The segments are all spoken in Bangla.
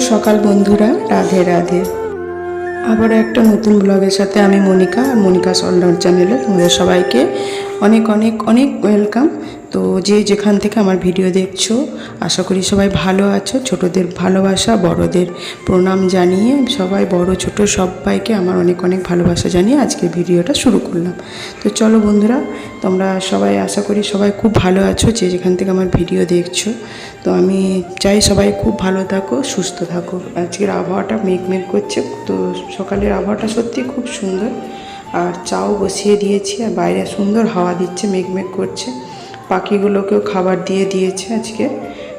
সকাল বন্ধুরা, রাধে রাধে। আবার একটা নতুন ব্লগের সাথে আমি মনিকা মনিকা সল্ডার চ্যানেলে তোমাদের সবাইকে অনেক অনেক অনেক ওয়েলকাম তো যে যেখান থেকে আমার ভিডিও দেখছ, আশা করি সবাই ভালো আছো। ছোটদের ভালোবাসা, বড়দের প্রণাম জানিয়ে সবাই, বড়, ছোট সবাইকে আমার অনেক অনেক ভালোবাসা জানিয়ে আজকে ভিডিওটা শুরু করলাম। তো চলো বন্ধুরা, তোমরা সবাই আশা করি সবাই খুব ভালো আছো, যে যেখান থেকে আমার ভিডিও দেখছ। তো আমি চাই সবাই খুব ভালো থাকো, সুস্থ থাকো। আজকের আবহাওয়াটা মেঘ মেঘ করছে, তো সকালের আবহাওয়াটা সত্যি খুব সুন্দর। আর চাও বসিয়ে দিয়েছি, আর বাইরে সুন্দর হাওয়া দিচ্ছে, মেঘ মেঘ করছে। পাখিগুলোকেও খাবার দিয়ে দিয়েছে আজকে।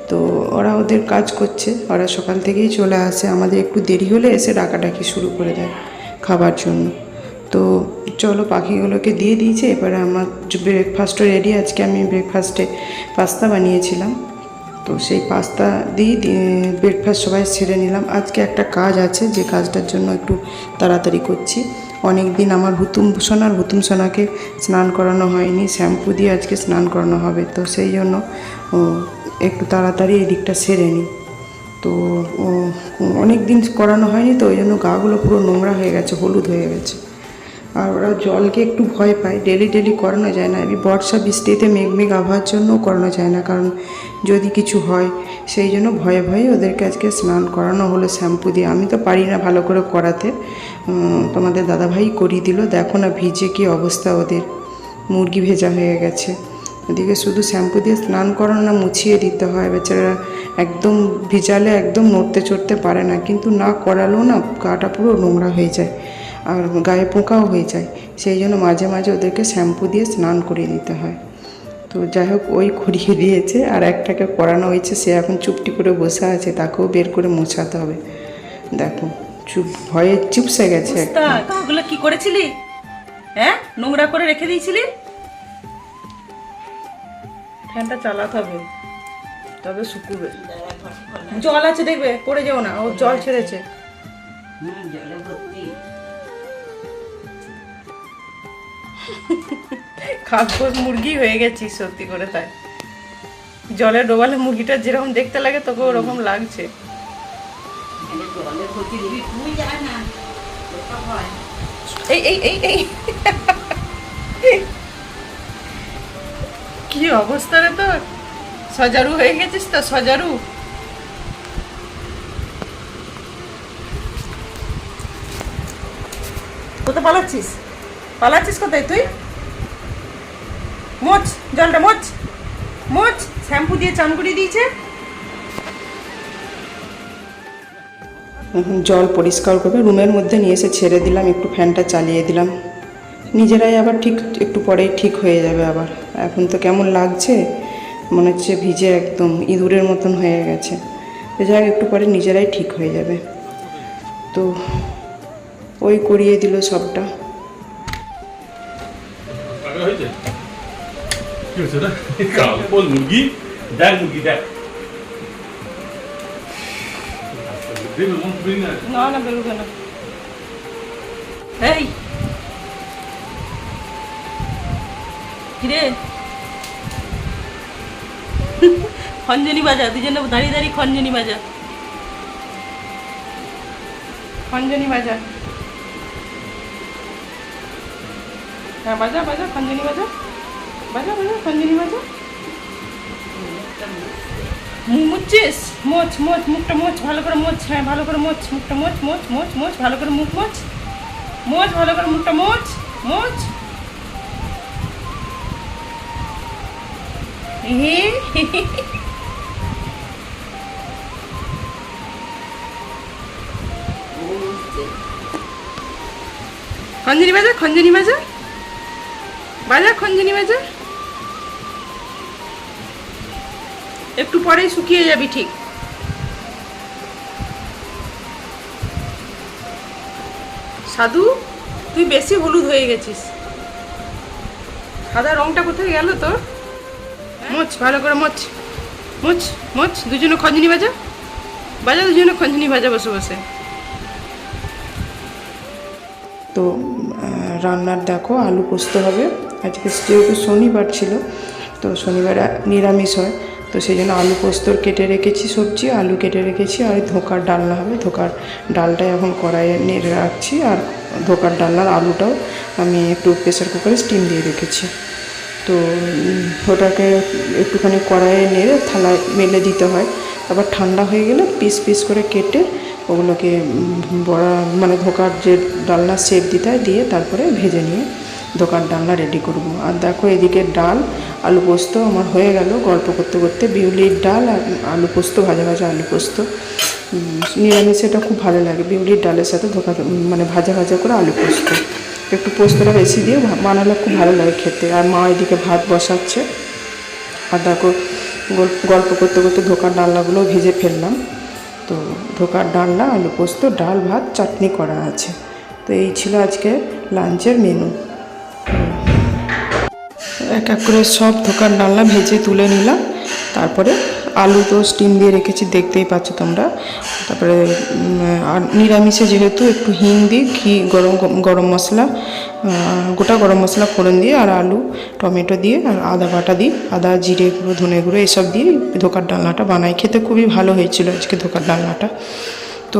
তো ওরা ওদের কাজ করছে। ওরা সকাল থেকেই চলে আসে। আমাদের একটু দেরি হলে এসে ডাকাডাকি শুরু করে দেয় খাবার জন্য। তো চলো পাখিগুলোকে দিয়ে দিয়েছে। এবারে আমার ব্রেকফাস্টও রেডি আজকে আমি ব্রেকফাস্টে পাস্তা বানিয়েছিলাম। তো সেই পাস্তা দিয়ে ব্রেকফাস্ট সবাই সেরে নিলাম। আজকে একটা কাজ আছে। যে কাজটার জন্য একটু তাড়াতাড়ি করছি। অনেক দিন আমার হুতুম সোনার হুতুম সোনাকে স্নান করানো হয়নি, শ্যাম্পু দিয়ে আজকে স্নান করানো হবে, তো সেই জন্য একটু তাড়াতাড়ি এই দিকটা সেরে নিই। তো অনেক দিন করানো হয়নি, তো ওই জন্য গাগুলো পুরো নোংরা হয়ে গেছে, হলুদ হয়ে গেছে। আর ওরা জলকে একটু ভয় পায়, ডেলি ডেলি করানো যায় না এই বর্ষা বৃষ্টিতে মেঘ মেঘ আবহাওয়ার জন্যও করানো যায় না, কারণ যদি কিছু হয়, সেই জন্য ভয়ে ভয়ে ওদেরকে আজকে স্নান করানো হলো, শ্যাম্পু দিয়ে। আমি তো পারি না ভালো করে করাতে তোমাদের দাদাভাই করিয়ে দিল। দেখো না ভিজে কি অবস্থা ওদের। মুরগি ভেজা হয়ে গেছে। ওদিকে শুধু শ্যাম্পু দিয়ে স্নান করানো না, মুছিয়ে দিতে হয়। বেচারা একদম ভিজালে একদম নড়তে চড়তে পারে না। কিন্তু না করালেও না গাটা পুরো নোংরা হয়ে যায় আর গায়ে পোকাও হয়ে যায়। সেই জন্য মাঝে মাঝে ওদেরকে শ্যাম্পু দিয়ে স্নান করিয়ে দিতে হয়। তো যাই হোক, ওই করিয়ে দিয়েছে আর একটাকে করানো হয়েছে। সে এখন চুপটি করে বসে আছে, তাকেও বের করে মোছাতে হবে। দেখো। চুপ ভয়ে চুপসে গেছে ওগুলো কি করেছিলি? হ্যাঁ? নোংরা করে রেখে দিয়েছিলি? ফ্যানটা চালাতে হবে। তবে শুকুবে। জল আছে দেখবে পড়ে যাও না ও জল ছেড়েছে। খাসবোস মুরগি হয়ে গেছিস সত্যি করে তাই। জলে ডোবালে মুরগিটা যেরকম দেখতে লাগে তোকে ওরকম লাগছে। এই এই এই এই কি অবস্থা রে তোর? সজারু হয়ে গেছিস তো, সজারু? কোথায় পালাচ্ছিস? পালাচ্ছিস কোথায় তুই? মোচ, জলটা মোচ। মোচ, শ্যাম্পু দিয়ে চান করিয়ে দিয়েছে। জল পরিষ্কার করবে রুমের মধ্যে নিয়ে এসে ছেড়ে দিলাম, একটু ফ্যানটা চালিয়ে দিলাম। নিজেরাই আবার ঠিক, একটু পরেই ঠিক হয়ে যাবে আবার। এখন তো কেমন লাগছে? মনে হচ্ছে ভিজে একদম, ইঁদুরের মতন হয়ে গেছে। তো যাই একটু পরে নিজেরাই ঠিক হয়ে যাবে। তো ওই করিয়ে দিল সবটা। দেখ মুরগি, দেখ। না না বেরোবে না এই কিরে খঞ্জনি বাজা দুজনে দাঁড়িয়ে দাঁড়িয়ে খঞ্জনি বাজা খঞ্জনি বাজা হ্যাঁ বাজা বাজা খঞ্জনি বাজা বাজা বাজা খঞ্জনি বাজা মুচ্ছিস? মোচ মোচ, মুখটা মোচ, ভালো করে মোচ হ্যাঁ ভালো করে মোচ, মুখটা মোচ মোচ মোচ মোচ, ভালো করে মুখ মোচ। মোচ, ভালো করে মুখটা মোচ মোচ। খঞ্জনি বাজা খঞ্জনি বাজা। বাজা, খঞ্জনি বাজা। একটু পরেই শুকিয়ে যাবি ঠিক। সাধু তুই বেশি হলুদ হয়ে গেছিস। সাদা রংটা কোথায় গেল তোর? মোচ ভালো করে মোচ। মোচ মোচ দুজনে খঞ্জনি বাজা। বাজা দুজনে খঞ্জনি বাজা বসে বসে। তো রান্নার দেখো আলু পোস্ত হবে। আজকে যেহেতু শনিবার ছিল তো শনিবার নিরামিষ হয়। তো সেই জন্য আলু পোস্তর কেটে রেখেছি সবজি, আলু কেটে রেখেছি, আর ধোকার ডালনা হবে। ধোকার ডালটা এখন কড়াইয়ে নেড়ে রাখছি, আর ধোকার ডালনার আলুটাও আমি একটু প্রেসার কুকারে স্টিম দিয়ে রেখেছি। তো ওটাকে একটুখানি কড়াইয়ে নেড়ে থালায় মেলে দিতে হয়। তারপর ঠান্ডা হয়ে গেলে পিস পিস করে কেটে ওগুলোকে বড়া মানে ধোকার যে ডালনা শেপ দিতে হয়, দিয়ে তারপরে ভেজে নিয়ে দোকান ডালনা রেডি করব। আর দেখো এদিকে ডাল, আলু পোস্ত আমার হয়ে গেল। গল্প করতে করতে বিউলির ডাল আর আলু পোস্ত, ভাজা ভাজা আলু পোস্ত। নিরামিষ এটা খুব ভালো লাগে বিউলির ডালের সাথে ধোকা মানে ভাজা ভাজা করে আলু পোস্ত। একটু পোস্তটা বেশি দিয়ে বানালে খুব ভালো লাগে খেতে। আর মা এদিকে ভাত বসাচ্ছে। আর দেখো গল্প গল্প করতে করতে ধোকার ডালনাগুলো ভেজে ফেললাম। তো ধোকার ডালনা, আলু পোস্ত, ডাল, ভাত, চাটনি করা আছে। তো এই ছিল আজকে লাঞ্চের মেনু এক এক করে সব ধোকার ডালনা ভেজে তুলে নিলাম। তারপরে আলু তো স্টিম দিয়ে রেখেছি, দেখতেই পাচ্ছ তোমরা। তারপরে আর নিরামিষে যেহেতু একটু হিং দিই ঘি, গরম গরম মশলা গোটা গরম মশলা ফোড়ন দিয়ে আর আলু, টমেটো দিয়ে আর আদা বাটা দিই আদা, জিরে গুঁড়ো, ধনে গুঁড়ো, এসব দিয়ে ধোকার ডালনাটা বানাই। খেতে খুবই ভালো হয়েছিল আজকে ধোকার ডালনাটা। তো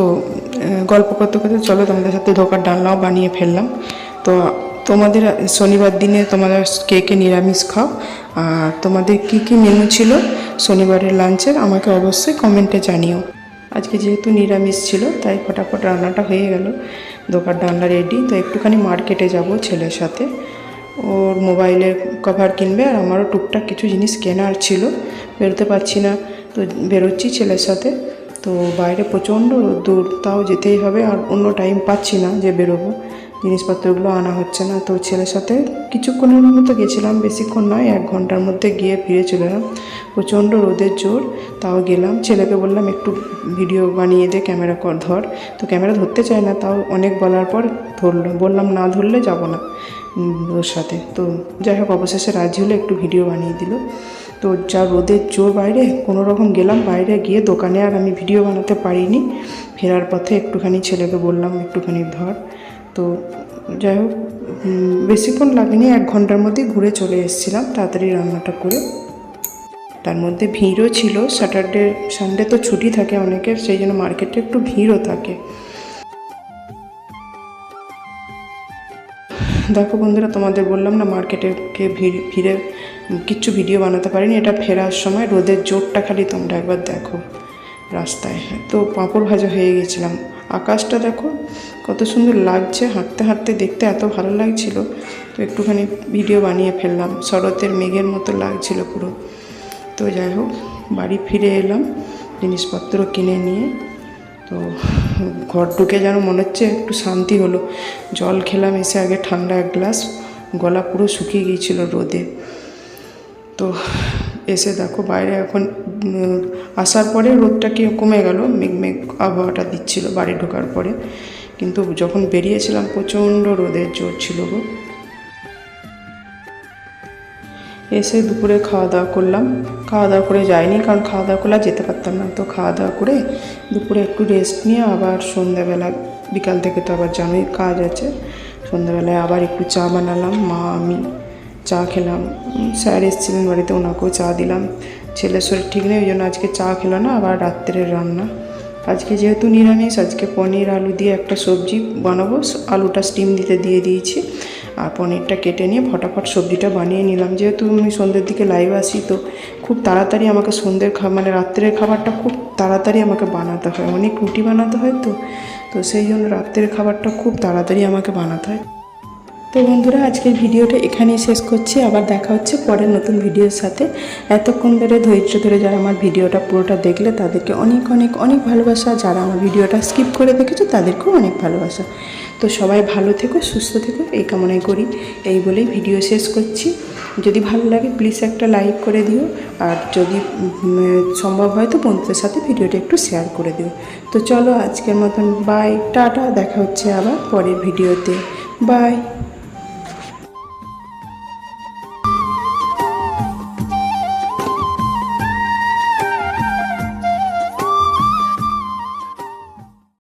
গল্প করতে করতে চলো তোমাদের সাথে ধোকার ডালনাও বানিয়ে ফেললাম। তো তোমাদের, শনিবার দিনে তোমাদের কে কে নিরামিষ খাও? আর তোমাদের কি কি মেনু ছিল শনিবারের লাঞ্চের, আমাকে অবশ্যই কমেন্টে জানিও। আজকে যেহেতু নিরামিষ ছিল, তাই ফটাফট রান্নাটা হয়ে গেল। দোকান রান্না রেডি তো একটুখানি মার্কেটে যাব ছেলের সাথে। ওর মোবাইলের কভার কিনবে, আর আমারও টুকটাক কিছু জিনিস কেনার ছিল। বেরোতে পারছি না, তো বেরোচ্ছি ছেলের সাথে। তো বাইরে প্রচণ্ড দূর তাও যেতেই হবে, আর অন্য টাইম পাচ্ছি না যে বেরোবো। জিনিসপত্রগুলো আনা হচ্ছে না। তো ছেলের সাথে কিছুক্ষণের মতো গেছিলাম, বেশিক্ষণ নয়, এক ঘণ্টার মধ্যে গিয়ে ফিরে চলে এলাম। প্রচণ্ড রোদের জোর, তাও গেলাম। ছেলেকে বললাম, একটু ভিডিও বানিয়ে দে, ক্যামেরা কর ধর। তো ক্যামেরা ধরতে চায় না, তাও অনেক বলার পর ধরলো। বললাম, না ধরলে যাব না। ওর সাথে। তো যাই হোক, অবশেষে রাজি হলে, একটু ভিডিও বানিয়ে দিল। তো যা রোদের জোর বাইরে কোনো রকম গেলাম, বাইরে গিয়ে দোকানে আর আমি ভিডিও বানাতে পারিনি। ফেরার পথে একটুখানি ছেলেকে বললাম, একটুখানি ধর। তো যাই হোক বেশিক্ষণ লাগেনি, এক ঘণ্টার মধ্যে ঘুরে চলে এসেছিলাম, তাড়াতাড়ি রান্নাটা করে। তার মধ্যে ভিড়ও ছিল স্যাটারডে সানডে তো ছুটি থাকে অনেকের, সেই জন্য মার্কেটে একটু ভিড়ও থাকে। দেখো বন্ধুরা, তোমাদের বললাম না মার্কেটে কে ভিড়, ভিড়ে কিচ্ছু ভিডিও বানাতে পারিনি, এটা ফেরার সময়, রোদের জোরটা খালি তোমরা একবার দেখো রাস্তায়। তো পাঁপড় ভাজা হয়ে গেছিলাম। আকাশটা দেখো, কত সুন্দর লাগছে। হাঁটতে হাঁটতে দেখতে এত ভালো লাগছিল। তো একটুখানি ভিডিও বানিয়ে ফেললাম। শরতের মেঘের মতো লাগছিল পুরো। তো যাই হোক, বাড়ি ফিরে এলাম, জিনিসপত্র কিনে নিয়ে। তো ঘর ঢুকে যেন মনে হচ্ছে একটু শান্তি হলো। জল খেলাম এসে আগে ঠান্ডা এক গ্লাস, গলা পুরো শুকিয়ে গিয়েছিল রোদে। তো এসে দেখো বাইরে এখন আসার পরে রোদটা কি কমে গেল? মেঘ মেঘ আবহাওয়াটা দিচ্ছিল বাড়ি ঢোকার পরে। কিন্তু যখন বেরিয়েছিলাম, প্রচণ্ড রোদের জোর ছিল গো। এসে দুপুরে খাওয়া দাওয়া করলাম। খাওয়া দাওয়া করে যাইনি, কারণ খাওয়া দাওয়া করলে যেতে পারতাম না। তো খাওয়া দাওয়া করে দুপুরে একটু রেস্ট নিয়ে আবার সন্ধ্যাবেলা, বিকাল থেকে তো আবার জানোই কাজ আছে, সন্ধ্যাবেলায় আবার একটু চা বানালাম। মা, আমি চা খেলাম। স্যার এসেছিলেন বাড়িতে, ওনাকেও চা দিলাম। ছেলের শরীর ঠিক নেই, ওই জন্য আজকে চা খেলো না, আবার রাত্রের রান্না। আজকে যেহেতু নিরামিষ, আজকে পনির, আলু দিয়ে একটা সবজি বানাবো আলুটা স্টিম দিতে দিয়ে দিয়েছি, আর পনিরটা কেটে নিয়ে ফটাফট সবজিটা বানিয়ে নিলাম। যেহেতু আমি সন্ধ্যের দিকে লাইভ আসি, তো খুব তাড়াতাড়ি আমাকে সন্ধ্যের খা মানে রাত্রের খাবারটা খুব তাড়াতাড়ি আমাকে বানাতে হয়। অনেক রুটি বানাতে হয় তো তো সেই জন্য রাত্রের খাবারটা খুব তাড়াতাড়ি আমাকে বানাতে হয়। তো বন্ধুরা, আজকের ভিডিওটা এখানেই শেষ করছি। আবার দেখা হচ্ছে পরের নতুন ভিডিওর সাথে। এতক্ষণ ধরে, ধৈর্য ধরে যারা আমার ভিডিওটা পুরোটা দেখলে, তাদেরকে অনেক অনেক অনেক ভালোবাসা। যারা আমার ভিডিওটা স্কিপ করে দেখেছ, তাদেরকেও অনেক ভালোবাসা। তো সবাই ভালো থেকো, সুস্থ থেকো, এই কামনাই করি। এই বলেই ভিডিও শেষ করছি। যদি ভালো লাগে প্লিজ একটা লাইক করে দিও। আর যদি সম্ভব হয় তো বন্ধুদের সাথে ভিডিওটা একটু শেয়ার করে দিও। তো চলো আজকের মতন বাই টাটা, দেখা হচ্ছে আবার পরের ভিডিওতে। বাই